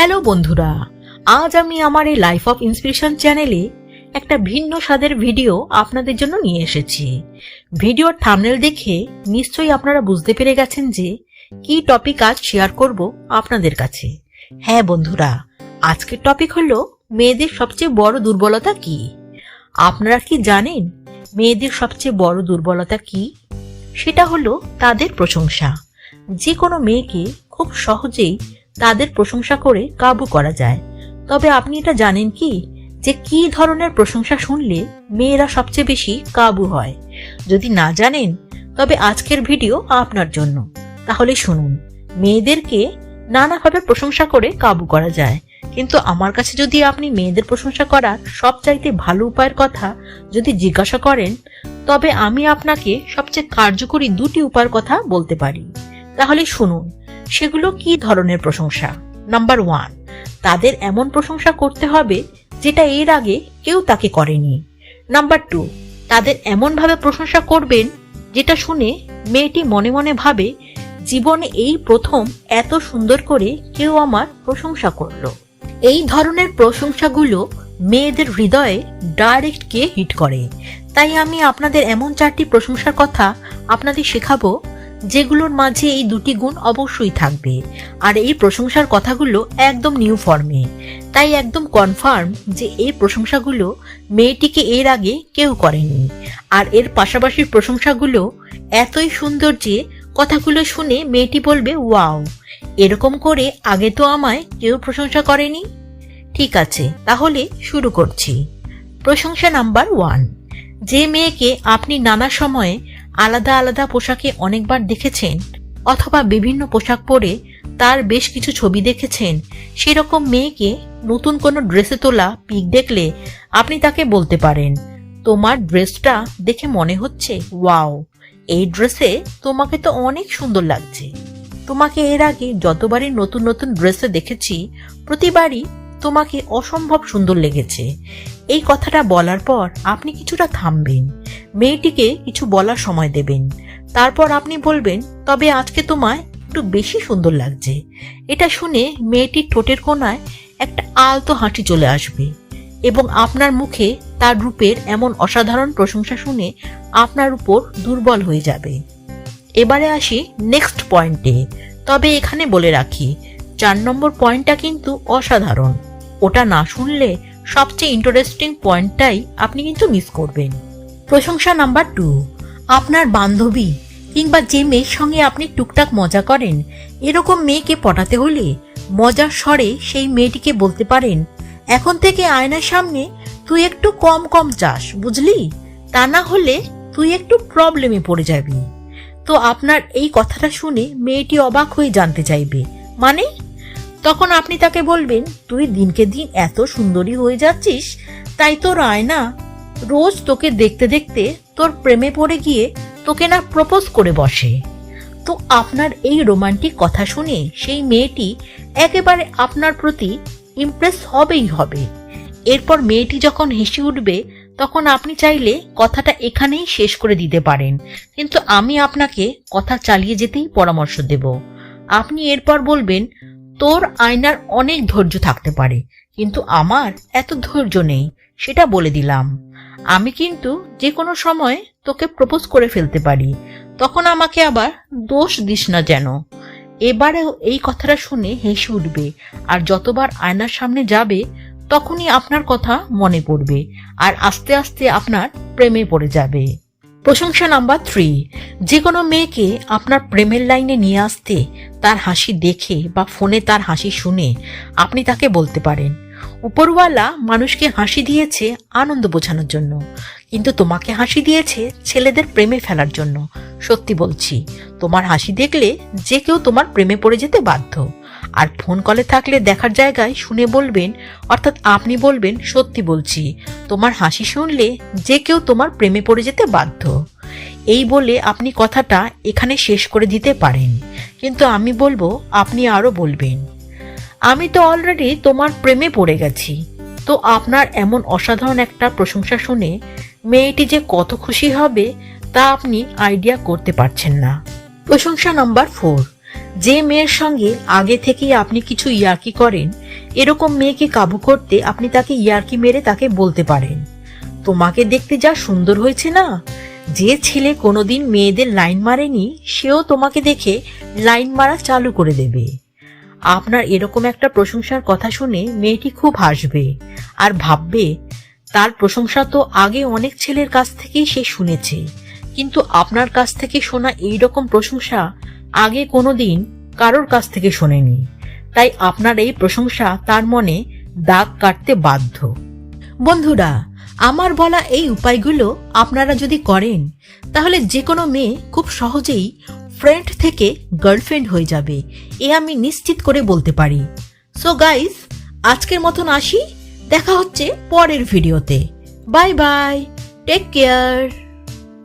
Hello বন্ধুরা, আজ আমি আমার এই লাইফ অফ ইন্সপিরেশন চ্যানেলে একটা ভিন্ন স্বাদের ভিডিও আপনাদের জন্য নিয়ে এসেছি। ভিডিওর থামনেল দেখে নিশ্চয়ই আপনারা বুঝতে পেরে গেছেন যে কি টপিক আজ শেয়ার করব আপনাদের কাছে। হ্যাঁ বন্ধুরা, আজকের টপিক হলো মেয়েদের সবচেয়ে বড় দুর্বলতা কি? আপনারা কি জানেন মেয়েদের সবচেয়ে বড় দুর্বলতা কি? সেটা হলো তাদের প্রশংসা। যে কোনো মেয়েকে খুব সহজেই তাদের প্রশংসা করে কাবু করা যায়। তবে আপনি এটা জানেন কি? যে কি ধরনের প্রশংসা শুনলে মেয়েরা সবচেয়ে বেশি কাবু হয়। যদি না জানেন, তবে আজকের ভিডিও আপনার জন্য। তাহলে শুনুন, মেয়েদেরকে নানাভাবে প্রশংসা করে কাবু করা যায়। কিন্তু আমার কাছে যদি আপনি মেয়েদের প্রশংসা করার সবচাইতে ভালো উপায়ের কথা যদি জিজ্ঞাসা করেন, তবে আমি আপনাকে সবচেয়ে কার্যকরী দুটি উপায়ের কথা বলতে পারি। তাহলে শুনুন সেগুলো কি ধরনের প্রশংসা? নাম্বার ওয়ান তাদের এমন প্রশংসা করতে হবে যেটা এর আগে কেউ তাকে করেনি। নাম্বার টু তাদের এমনভাবে প্রশংসা করবেন যেটা শুনে মেয়েটি মনে মনে ভাবে, জীবনে এই প্রথম এত সুন্দর করে কেউ আমার প্রশংসা করল। এই ধরনের প্রশংসাগুলো মেয়েদের হৃদয়ে ডাইরেক্ট কে হিট করে। তাই আমি আপনাদের এমন চারটি প্রশংসার কথা আপনাদের শেখাবো যেগুলোর মাঝে এই দুটি গুণ অবশ্যই থাকবে। আর এই প্রশংসার কথাগুলো একদম নিউ ফর্মে তাই একদম কনফার্ম যে এই প্রশংসাগুলো মেয়েটিকে এর আগে কেউ করেনি। আর এর পাশাপাশি প্রশংসাগুলো এতই সুন্দর যে কথাগুলো শুনে মেয়েটি বলবে, ওয়াও, এরকম করে আগে তো আমায় কেউ প্রশংসা করেনি? ঠিক আছে, তাহলে শুরু করছি। প্রশংসা নাম্বার ওয়ান যে মেয়েকে আপনি নানা সময়ে আলাদা আলাদা পোশাকে অনেকবার দেখেছেন অথবা বিভিন্ন পোশাক পরে তার বেশ কিছু ছবি দেখেছেন। সেরকম মেয়েকে নতুন কোনো ড্রেসে তোলা পিক দেখলে আপনি তাকে বলতে পারেন, তোমার ড্রেসটা দেখে মনে হচ্ছে, ওয়াও, এই ড্রেসে তোমাকে তো অনেক সুন্দর লাগছে। তোমাকে এর আগে যতবারই নতুন নতুন ড্রেসে দেখেছি, প্রতিবারই তোমাকে অসম্ভব সুন্দর লেগেছে। এই কথাটা বলার পর আপনি কিছুটা থামবেন। মেয়েটিকে কিছু বলার সময় দেবেন। তারপর আপনি বলবেন, তবে আজকে তোমায় একটু বেশি সুন্দর লাগছে। এটা শুনে মেয়েটির ঠোঁটের কোনায় একটা আলতো হাঁটি চলে আসবে এবং আপনার মুখে তার রূপের এমন অসাধারণ প্রশংসা শুনে আপনার উপর দুর্বল হয়ে যাবে। এবারে আসি নেক্সট পয়েন্টে। তবে এখানে বলে রাখি, চার নম্বর পয়েন্টটা কিন্তু অসাধারণ। ওটা না শুনলে সবচেয়ে ইন্টারেস্টিং পয়েন্টটাই আপনি কিন্তু মিস করবেন। প্রশংসা নাম্বার টু আপনার বান্ধবী কিংবা যে মেয়ের সঙ্গে আপনি টুকটাক মজা করেন, এরকম মেয়েকে পটাতে হলে মজার স্বরে সেই মেয়েটিকে বলতে পারেন, এখন থেকে আয়নার সামনে তুই একটু কম কম চাস, বুঝলি? তা না হলে তুই একটু প্রবলেমে পড়ে যাবি। তো আপনার এই কথাটা শুনে মেয়েটি অবাক হয়ে জানতে চাইবে। মানে তখন আপনি তাকে বলবেন, তুই দিনকে দিন এত সুন্দরী হয়ে যাচ্ছিস, তাই তোর আয়না রোজ তোকে দেখতে দেখতে তোর প্রেমে পড়ে গিয়ে তোকে না প্রপোজ করে বসে। তো আপনার এই রোমান্টিক কথা শুনে সেই মেয়েটি একেবারে আপনার প্রতি ইমপ্রেস হবেই হবে। এরপর মেয়েটি যখন হেসে উঠবে, তখন আপনি চাইলে কথাটা এখানেই শেষ করে দিতে পারেন। কিন্তু আমি আপনাকে কথা চালিয়ে যেতেই পরামর্শ দেব। আপনি এরপর বলবেন তোর আয়নার অনেক ধৈর্য থাকতে পারে, কিন্তু আমার এত ধৈর্য নেই, সেটা বলে দিলাম। আমি কিন্তু যে কোনো সময় তোকে প্রপোজ করে ফেলতে পারি, তখন আমাকে আবার দোষ দিস না যেন। এবারে এই কথাটা শুনে হেসে উঠবে, আর যতবার আয়নার সামনে যাবে, তখনই আপনার কথা মনে পড়বে, আর আস্তে আস্তে আপনার প্রেমে পড়ে যাবে। প্রশংসা নাম্বার থ্রি যে কোনো মেয়েকে আপনার প্রেমের লাইনে নিয়ে আসতে, তার হাসি দেখে বা ফোনে তার হাসি শুনে আপনি তাকে বলতে পারেন। উপরওয়ালা মানুষকে হাসি দিয়েছে আনন্দ বোঝানোর জন্য, কিন্তু তোমাকে হাসি দিয়েছে ছেলেদের প্রেমে ফেলার জন্য। সত্যি বলছি, তোমার হাসি দেখলে যে কেউ তোমার প্রেমে পড়ে যেতে বাধ্য। আর ফোন কলে থাকলে দেখার জায়গায় শুনে বলবেন, অর্থাৎ আপনি বলবেন, সত্যি বলছি। তোমার হাসি শুনলে যে কেউ তোমার প্রেমে পড়ে যেতে বাধ্য। এই বলে আপনি কথাটা এখানে শেষ করে দিতে পারেন। কিন্তু আমি বলব, আপনি আরও বলবেন, আমি তো অলরেডি তোমার প্রেমে পড়ে গেছি। তো আপনার এমন অসাধারণ একটা প্রশংসা শুনে মেয়েটি যে কত খুশি হবে তা আপনি আইডিয়া করতে পারছেন না। প্রশংসা নাম্বার ফোর যে মেয়ের সঙ্গে আগে থেকেই আপনি কিছু ইয়ার্কি করেন, এরকম মেয়েকে কাবু করতে আপনি তাকে ইয়ার্কি মেরে তাকে বলতে পারেন। তোমাকে দেখতে যা সুন্দর হয়েছে না? যে ছেলে কোনোদিন মেয়েদের লাইন মারেনি, সেও তোমাকে দেখে লাইন মারা চালু করে দেবে। আপনার এরকম একটা প্রশংসার কথা শুনে মেয়েটি খুব হাসবে আর ভাববে, তার প্রশংসা তো আগে অনেক ছেলের কাছ থেকেই সে শুনেছে। কিন্তু আপনার কাছ থেকে শোনা এই রকম প্রশংসা আগে কোনোদিন কারোর কাছ থেকে শোনেনি। তাই আপনার এই প্রশংসা তার মনে দাগ কাটতে বাধ্য। বন্ধুরা, আমার বলা এই উপায়গুলো আপনারা যদি করেন, তাহলে যে কোনো মেয়ে খুব সহজেই ফ্রেন্ড থেকে গার্লফ্রেন্ড হয়ে যাবে, এ আমি নিশ্চিত করে বলতে পারি। সো গাইস আজকের মতন আসি, দেখা হচ্ছে পরের ভিডিওতে বাই বাই টেক কেয়ার